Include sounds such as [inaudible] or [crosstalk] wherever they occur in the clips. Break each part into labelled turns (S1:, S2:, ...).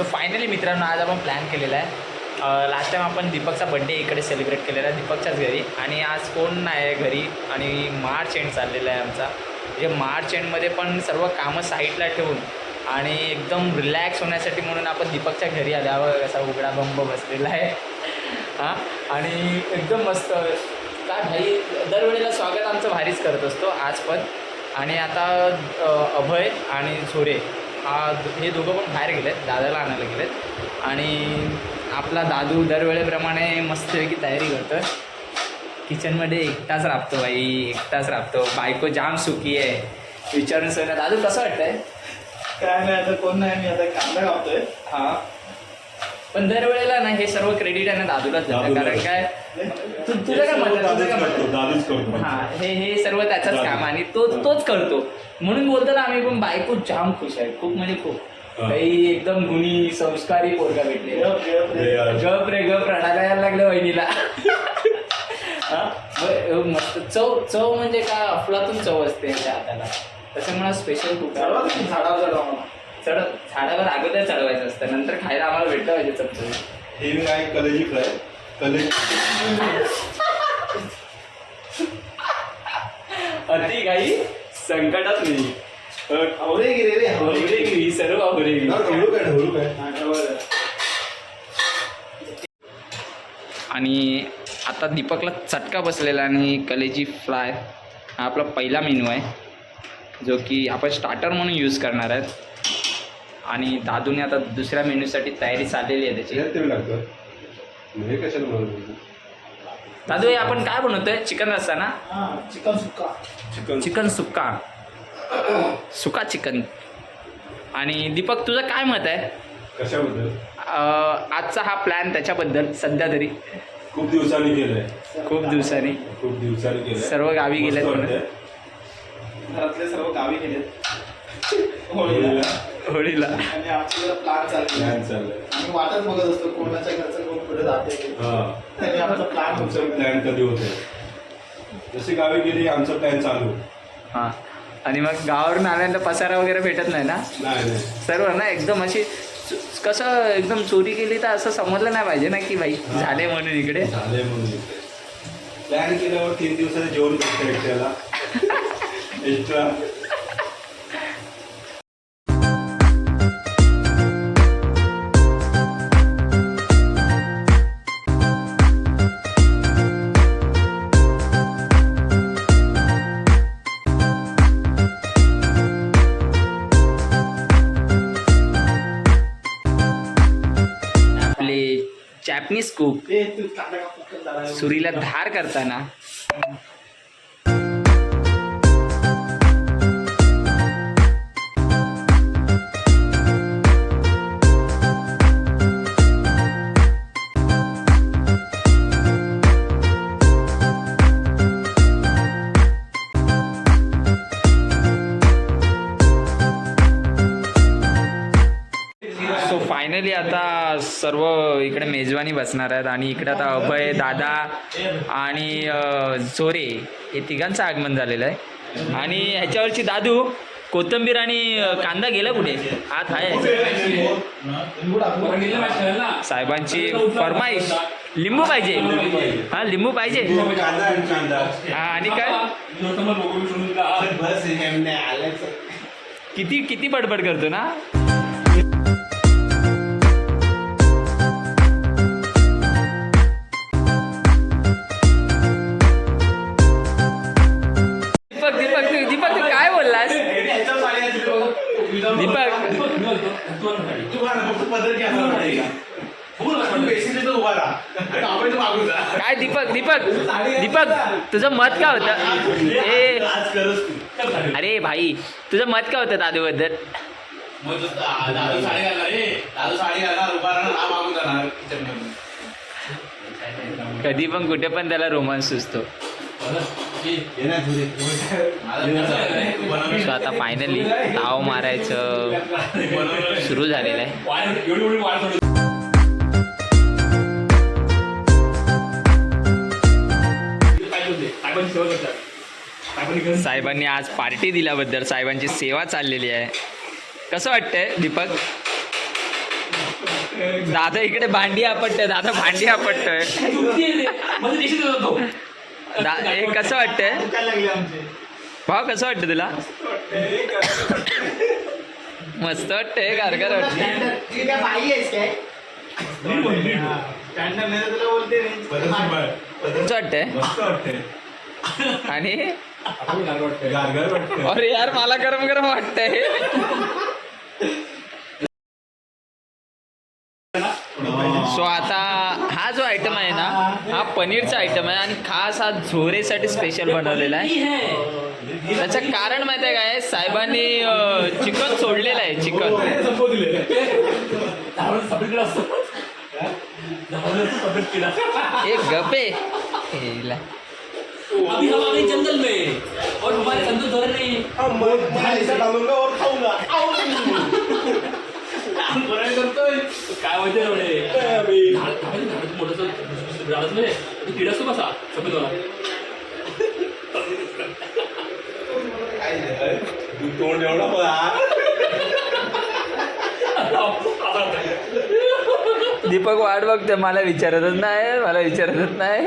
S1: So finally मित्रांनो आज आपण प्लॅन केलेला आहे. लास्ट टाईम आपण दीपकचा बड्डे इकडे सेलिब्रेट केलेला आहे दीपकच्याच घरी. आणि आज कोण नाही आहे घरी आणि मार्च एंड चाललेला आहे आमचा. म्हणजे मार्च एंडमध्ये पण सर्व कामं साईडला ठेवून आणि एकदम रिलॅक्स होण्यासाठी म्हणून आपण दीपकच्या घरी आल्यावर असा उघडा बंब बसलेला आहे. हां? आणि एकदम मस्त. काय भाई दरवेळेला स्वागत आमचं भारीच करत असतो. आज पण. आणि आता अभय आणि झोरे हा हे दोघं पण बाहेर गेलेत दादाला आणायला गेलेत. आणि आपला दादू दरवेळेप्रमाणे मस्तपैकी तयारी करतो किचनमध्ये एकटाच राबतो बाई एकटाच राबतो. बायको जाम सुखी आहे. विचारून सर दादू कसं वाटतंय?
S2: काय नाही आता कोण नाही मी आता कांदा कापतोय
S1: हां. पण दरवेळेला ना हे सर्व क्रेडिट आहे ना दादूलाच जातं
S3: दादूला.
S1: कारण काय तू तुझं काय मत आहे? तुझं काय मत आहे?
S3: दादूच करतो
S1: हा हे हे सर्व त्याचाच
S3: दादू.
S1: काम आणि तो तोच करतो म्हणून बोलतो ना आम्ही पण बायको जाम खुश आहे खूप म्हणजे खूप
S3: हा.
S1: काही एकदम गुणी संस्कारी पोरगा भेटले
S2: गप, रे.
S3: यार.
S1: गप रे गप रडायला यायला लागलं वहिनीला हा? ब- मस्त चव चव म्हणजे काय अफलातून चव असते त्या हाताला त्याच्यामुळे स्पेशल
S2: तुम्ही झाडावर मला.
S1: चढ झाडावर अगोदर चढवायचं असतं. नंतर खायला आम्हाला भेटलं पाहिजे चमचमीत
S3: हे आहे कलेजी फ्राय? कलेजी.
S1: अति काही संकटात नाही.
S2: आवरे गिरे रे
S1: आवरेगिरी सर्व
S3: काय काय?
S2: हा.
S1: आणि आता दीपकला चटका बसलेला आणि कलेजी फ्राय हा आपला पहिला मेनू आहे जो की आपण स्टार्टर म्हणून यूज करणार आहेत. आणि दादूने आता दुसऱ्या मेन्यूसाठी तयारी चाललेली आहे त्याची.
S3: ह्यात तेल लागतं. हे कशाला म्हणत
S1: दादू हे आपण काय बनवतोय? चिकन रस्सा ना?
S2: हा चिकन सुक्का.
S3: चिकन.
S1: चिकन सुक्का. सुका चिकन. आणि दीपक तुझं काय मत आहे?
S3: कशाबद्दल?
S1: अं, आजचा हा प्लॅन त्याच्याबद्दल सध्या तरी.
S3: खूप दिवसांनी केलंय.
S1: खूप दिवसांनी.
S3: खूप दिवसांनी केलंय.
S1: सर्व गावी
S3: मस्त
S1: गेलेत म्हणून.
S3: वाटतंय.
S2: घरातले सर्व गावी गेलेत. होळीला
S3: होळीला.
S2: आणि आमचा प्लॅन चाललेला
S3: प्लॅन
S2: आहे
S3: चाललंय.
S2: आम्ही वाटच बघत असतो कोणाच्या घरचं कोण पुढे जाते
S3: हा.
S2: आणि आमचा प्लॅन
S3: आमचा प्लॅन कधी होते जसे गावी गेली आमचा प्लॅन चालू.
S1: हां. आणि मग गावावरून आल्यानंतर पसारा वगैरे भेटत नाही ना?
S3: नाही नाही.
S1: सर्व ना एकदम अशी चु- कसं एकदम चोरी केली तर असं समजलं नाही पाहिजे ना की भाई झाले म्हणून इकडे?
S3: झालंय म्हणून प्लॅन केल्यावर तीन दिवसाचं जेवण भेटतं एकट्याला. [laughs] एक्स्ट्रा
S1: जॅपनीज कुक सुरीला धार करताना. फायनली आता सर्व इकडे मेजवानी बसणार आहेत आणि इकडे आता अभय दादा आणि चोरे हे तिघांचं आगमन झालेलं आहे. आणि ह्याच्यावरची दादू कोथंबीर आणि कांदा गेला कुठे? आत आहे. साहेबांची फरमाईश. लिंबू पाहिजे. हा लिंबू पाहिजे.
S3: आणि
S1: हा आणि काय? किती किती बडबड करतो ना? बघ तुझं मत काय होतं? ए. अरे भाई तुझं मत काय होतं दादूबद्दल? कधी पण कुठे पण त्याला रोमांस सुचतो. सो आता फायनली ताव मारायचं. सुरू झालेलं आहे. साहेबांनी आज पार्टी दिल्याबद्दल साहेबांची सेवा चाललेली आहे. कसं वाटतंय दीपक? दादा इकडे भांडी आपटतोय दादा भांडी आपटतोय. दा हे कसं वाटतंय?
S2: काय लागले आमचे.
S1: भाव कसं वाटतं तुला? मस्त वाटतंय गारगार वाटतंय
S2: ती काय बाई आहेस काय? स्टँडर्ड नाही तर तुला बोलते range.
S1: कसं वाटतंय?
S3: मस्त वाटते
S1: आणि? अरे यार मला गरम गरम वाटतंय. सो आता हा जो आयटम आहे ना हा पनीरचा आयटम आहे आणि खास हा झोरेसाठी स्पेशल बनवलेला आहे. त्याचं कारण माहिती आहे काय? साहेबांनी चिकन सोडलेलं आहे चिकन. एक गपे.
S4: अभी हम आ गए जंगल में और हमारे संतोष धर नहीं।
S2: दहा दिवसात डालूंगा और खाऊंगा। बरं करतोय
S4: काय माहिती रे मोठं झाडच नाही. तो किडा असतो कसा? सफेद वाला
S3: तोंड एवढा
S1: दीपक वाट बघते मला विचारतच नाही मला विचारतच नाही.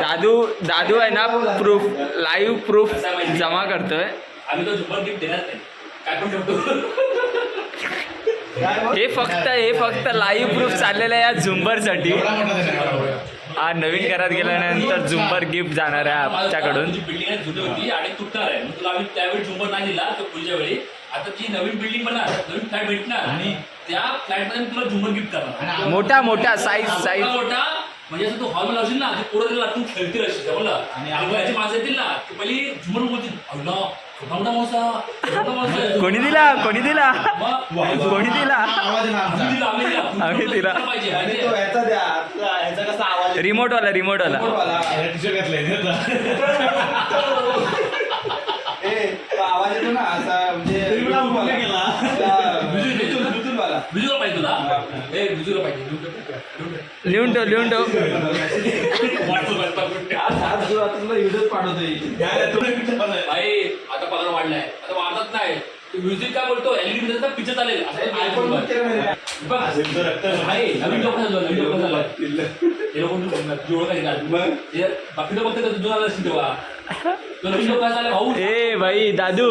S1: दादू दादू आहे ना प्रूफ लाईव्ह प्रूफ जमा करतोय.
S4: आम्ही तो झुंबर गिफ्ट देणार नाही. काय पण ठेवतो
S1: हे फक्त हे फक्त लाईव्ह प्रूफ चाललेलं आहे या झुंबरसाठी. हा नवीन घरात गेल्यानंतर झुंबर गिफ्ट जाणार आहे आमच्याकडून.
S4: बिल्डिंग आहे जुनी होती आणि तुटणार आहे. मग तुला आम्ही त्यावेळी झुंबर नाही दिला तो पुढच्या वेळी. आता जी नवीन बिल्डिंग बनणार नवीन फ्लॅट भेटणार? आणि त्या फ्लॅटमध्ये मी तुला झुंबर गिफ्ट करणार.
S1: मोठा मोठा साईज साईज.
S4: मोठा म्हणजे असं तू हॉलमध्ये लावशील ना ते पोरं तिला तू खेळतील अशी समजलं? आणि आंबाची माणसं येतील ना ती पहिली झुमर बोलतील अल्ला छोटा मोठा माणसा छोटा माणसा आहे."
S1: कोणी दिला? कोणी दिला? कोणी दिला?
S4: आम्ही. दिला. पाहिजे?
S1: रिमोट वाला रिमोट वाला. [laughs]
S2: आवाज येतो ना असा म्हणजे Bluetooth वाला. आपला Bluetooth वाला.
S4: विजूला पाहिजे तुला ए विजूला पाहिजे लिहून ठेव. लिहून ठेव.
S1: लिहून ठेव.
S2: आता
S4: पगार वाढलाय. आता वाढत नाही. म्युझिक काय बोलतो? एलईडी पिक्चर चालेल
S2: आयफोन [laughs]
S4: हे? बाकी लोक बघते जुना आला असेल तेव्हा.
S1: ए भाई दादू.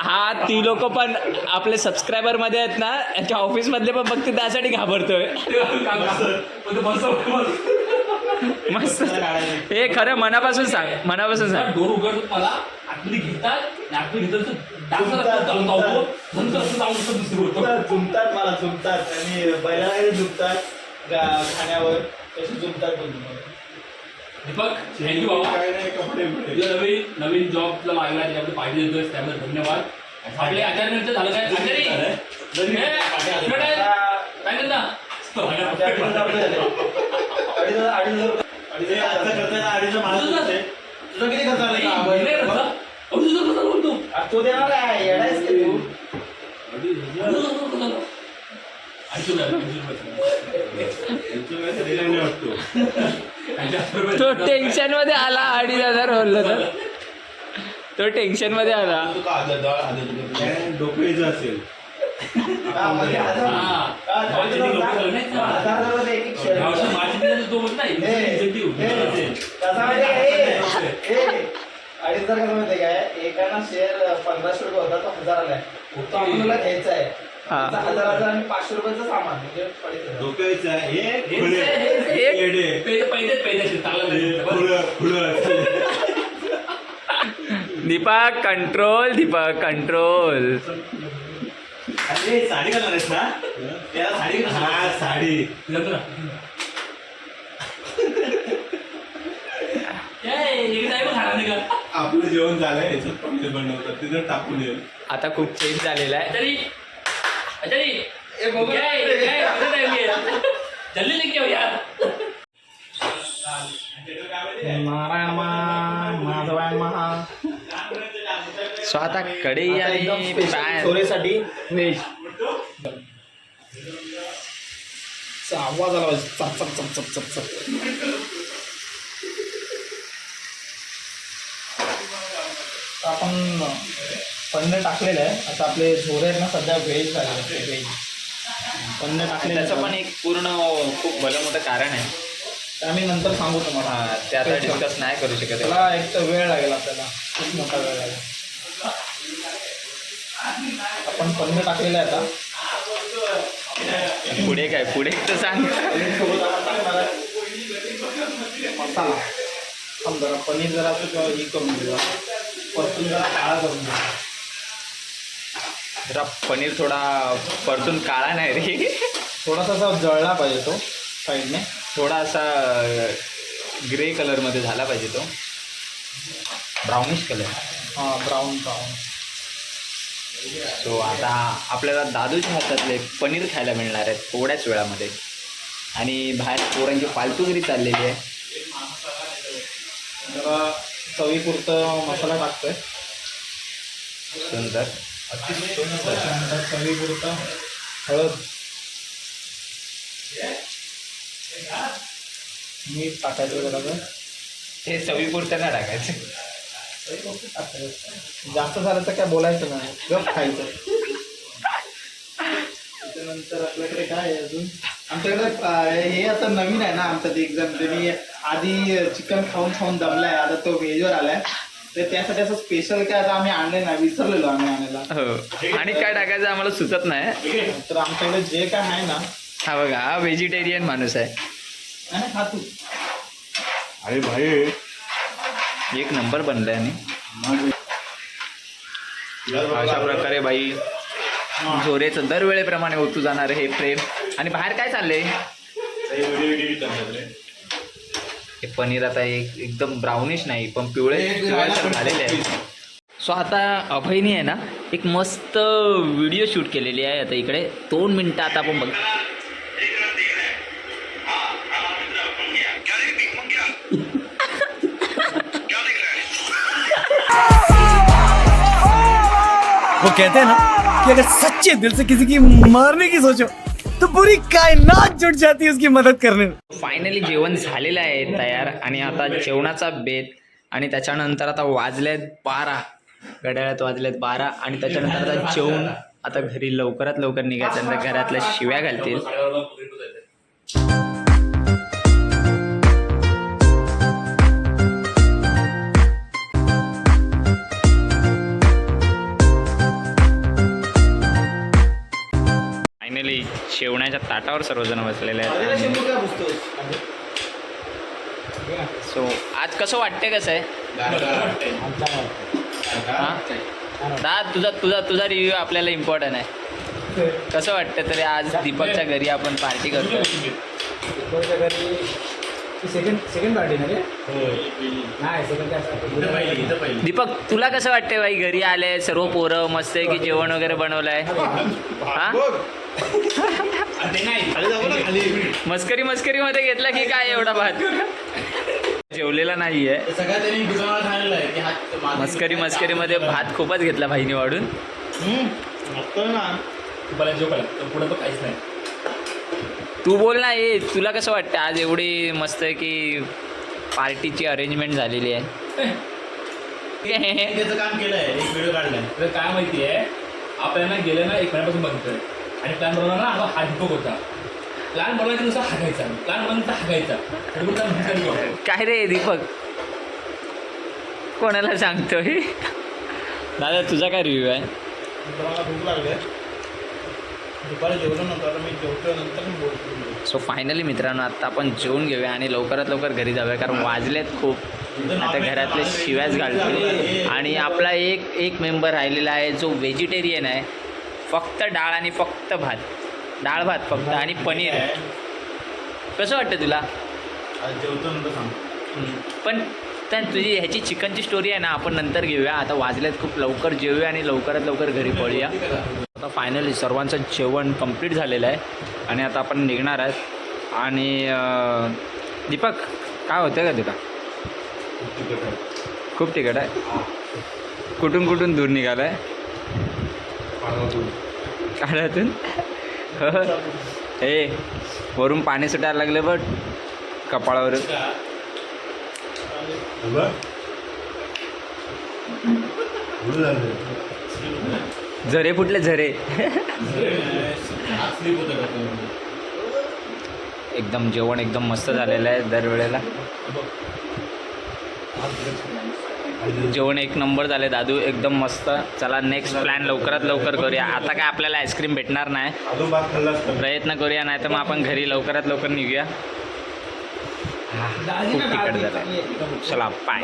S1: हा ती लोक पण आपले सबस्क्रायबरमध्ये आहेत ना याच्या ऑफिस मधले पण बघते त्यासाठी घाबरतोय. मस्त. हे खरं मनापासून सांग मनापासून सांग.
S4: डोर उघडतो मला घेतात घेतात
S2: झुमतात झुमतात. मला झुमतात. आणि बैलाला झुमतात खाण्यावर तसे झुमतात.
S4: दीपक थँक्यू बाबा.
S3: काय नाही कपडे बिपडे.
S4: तुझा नवीन नवीन जॉबला लागला त्याच्यामध्ये पाहिजे देतोय त्यामुळे धन्यवाद. आपले आचार्यांचं झालं काय? आचारी? काय
S2: अडीच हजार. अडीच हजार अडीच हजार. अडीच
S3: हे
S2: हजार
S4: बोलतो?
S2: तो देणार आहे येडायस का तू?
S4: तुझं कसं?
S1: तो टेन्शनमध्ये आला अडीच हजार बोललो तर. तो टेन्शनमध्ये आला.
S3: असेल
S2: अडीच हजार काय एकाना शेअर पंधराशे रुपये होता तो हजार आलाय. तो आपल्याला घ्यायचा आहे
S1: हा.
S2: हजार हजार आणि पाचशे रुपयाचं सामान म्हणजे.
S3: डोक्याचं. हे.
S4: हे-
S3: येडे.
S4: पहिले पहिलेच चांगलं
S3: हे
S4: नाही.
S1: दीपक कंट्रोल दीपक कंट्रोल
S3: अरे साडी घालणार आहेस ना त्याला साडी हा साडी
S4: आहे बघ का?
S3: आपलं जेवण झालंय याच्यात पनीर बनवतात तिथं टाकून ये
S1: आता खूप चेंज झालेला आहे
S4: आचारी, काय, काय? जल्दी लेके आओ यार.
S2: नारायण महा
S1: सो आता कढई आणि पॅन
S2: चोरीसाठी व्हेज आवाज आला पाहिजे. चप चप चप चप चप चप आपण पनीर टाकलेलं आहे. आता आपले झोरे आहेत ना सध्या व्हेज झाले व्हेज पनीर टाकलेलं
S1: त्याचं. पण एक पूर्ण खूप भलं मोठं कारण आहे.
S2: ते आम्ही नंतर सांगू तुम्हाला.
S1: हा ते आता डिस्कस नाही करू शकत.
S2: त्याला एक तर वेळ लागेल आपल्याला. खूप मोठा वेळ लागेल. आपण पनीर टाकलेलं आहे आता
S1: पुढे काय? पुढे तर सांग.
S2: मसाला जरा पनीर जरा हे करून घेऊया. परतून जरा काळा करून घेऊया.
S1: जरा पनीर थोडा परतून काळा नाही रे.
S2: थोडासा असा जळला पाहिजे तो साईडने.
S1: थोडा असा ग्रे कलरमध्ये झाला पाहिजे तो. ब्राउनिश कलर
S2: हां ब्राऊन ब्राऊन
S1: सो आता आपल्याला दादूच्या हातातले पनीर खायला मिळणार आहे थोड्याच वेळामध्ये. आणि बाहेर पोरांची फालतूगिरी चाललेली आहे.
S2: जरा चवीपुरतं मसाला टाकतोय.
S1: सुंदर.
S2: त्याच्यानंतर चवीपुरतं हळद. मीठ टाकायचं जरा
S1: ते चवीपुरतं नाही टाकायचं.
S2: जास्त झालं तर काय बोलायचं नाही. गप खायचं. त्याच्यानंतर आपल्याकडे काय आहे अजून? आमच्याकडे हे आता नवीन आहे ना आमच्यात एक जण त्यांनी आधी चिकन खाऊन खाऊन दमलाय. आता तो व्हेजवर आलाय. तर त्यासाठी असं स्पेशल काय आता आम्ही आणले नाही विसरलेलो आम्ही आणायला.
S1: हो. आणि काय टाकायचं आम्हाला सुचत नाही.
S2: तर आमच्याकडे जे काय आहे ना
S1: हा बघा हा व्हेजिटेरियन माणूस आहे.
S2: नाही नाही, खा तू.
S3: अरे भाई.
S1: एक नंबर बनलाय आणि. अशा प्रकारे बाई झोरेचं दरवेळेप्रमाणे ओतू जाणार हे प्रेम. आणि बाहेर काय चाललंय? हे पनीर आता एक एकदम ब्राउनिश नाही पण पिवळे झालेले आहे सो आता अभयनी आहे ना एक मस्त व्हिडिओ शूट केलेली आहे आता इकडे. दोन मिनटं आता आपण बघ.
S5: वो कहते हैं ना कि अगर सच्चे दिल से किसी की मारने की सोचो तो पूरी कायनात जुट जाती है उसकी मदद करने में।
S1: फायनली जेवण झालेलं आहे तयार आणि आता जेवणाचा बेत आणि त्याच्यानंतर आता वाजलेत बारा. घड्याळात वाजलेत बारा आणि त्याच्यानंतर आता जेवण आता घरी लवकरात लवकर निघायचं नंतर घरातल्या शिव्या घालतील. जेवणाच्या ताटावर सर्वजण बसलेले आहेत. सो आज कसं वाटतंय कसं आहे? हा? दा तुझा तुझा तुझा रिव्ह्यू आपल्याला इम्पॉर्टंट आहे. कसं वाटतं तरी आज दीपकच्या घरी आपण पार्टी करतो
S2: सेकंड सेकंड पार्टी नाही
S1: दीपक तुला कसं वाटतंय बाई घरी आले सर्व पोरं मस्त आहे की जेवण वगैरे बनवलंय? हा [laughs] मस्करी मस्करी मध्ये घेतला की काय एवढा भात? जेवलेला नाहीये.
S2: हा
S1: मस्करी मस्करी मध्ये भात खूपच घेतला भाईने वाढून. तू बोल ना ए तुला कसं वाटतं आज एवढी मस्त आहे की पार्टीची अरेंजमेंट झालेली आहे.
S2: त्याचं काम केलंय. एक व्हिडिओ काढलाय.
S4: तर काय माहिती आहे आपल्याला गेलं ना एक महिन्यापासून बघितलं आणि प्लॅन बनवला ना हा हा दीपक होता प्लॅन बनवायचा नुसार हागायचा. प्लॅन बनवायचा हागायचा.
S1: काय रे दीपक? कोणाला सांगतोय? दादा तुझा काय रिव्ह्यू आहे?
S2: मला भूक लागली आहे. दुपारी जेवलो नव्हतं आता मी जेवतो नंतर मी बोलतो
S1: सो फायनली मित्रांनो आता आपण जेवून घेऊया आणि लवकरात लवकर घरी जाऊया कारण वाजलेत खूप. आता घरातले शिव्याच घालतील आणि आपला एक एक मेंबर राहिलेला आहे जो व्हेजिटेरियन आहे. फक्त डाळ आणि फक्त भात. डाळ भात फक्त आणि पनीर. कसं वाटतं तुला?
S2: जेवतो नंतर
S1: पण त्या तुझी ह्याची चिकनची स्टोरी आहे ना आपण नंतर घेऊया. आता वाजल्यात खूप लवकर जेवूया आणि लवकरात लवकर घरी पळूया. आता फायनली सर्वांचं जेवण कंप्लीट झालेलं आहे. आणि आता आपण निघणार आहेत. आणि दीपक काय होतं का तुला? खूप तिकट आहे. कुठून कुठून दूर निघाला आहे काढातून हे. वरून पाणी सुटायला लागलं बट
S3: कपाळावर
S1: झरे फुटले झरे. एकदम जेवण एकदम मस्त झालेलं आहे दरवेळेला. जेवण एक नंबर झाले दादू एकदम मस्त. चला नेक्स्ट प्लॅन लवकरात लवकर करूया. आता काय आपल्याला आईस्क्रीम भेटणार नाही. प्रयत्न करूया नाही तर मग आपण घरी लवकरात लवकर निघूया. खूप तिकट झालं चला पाय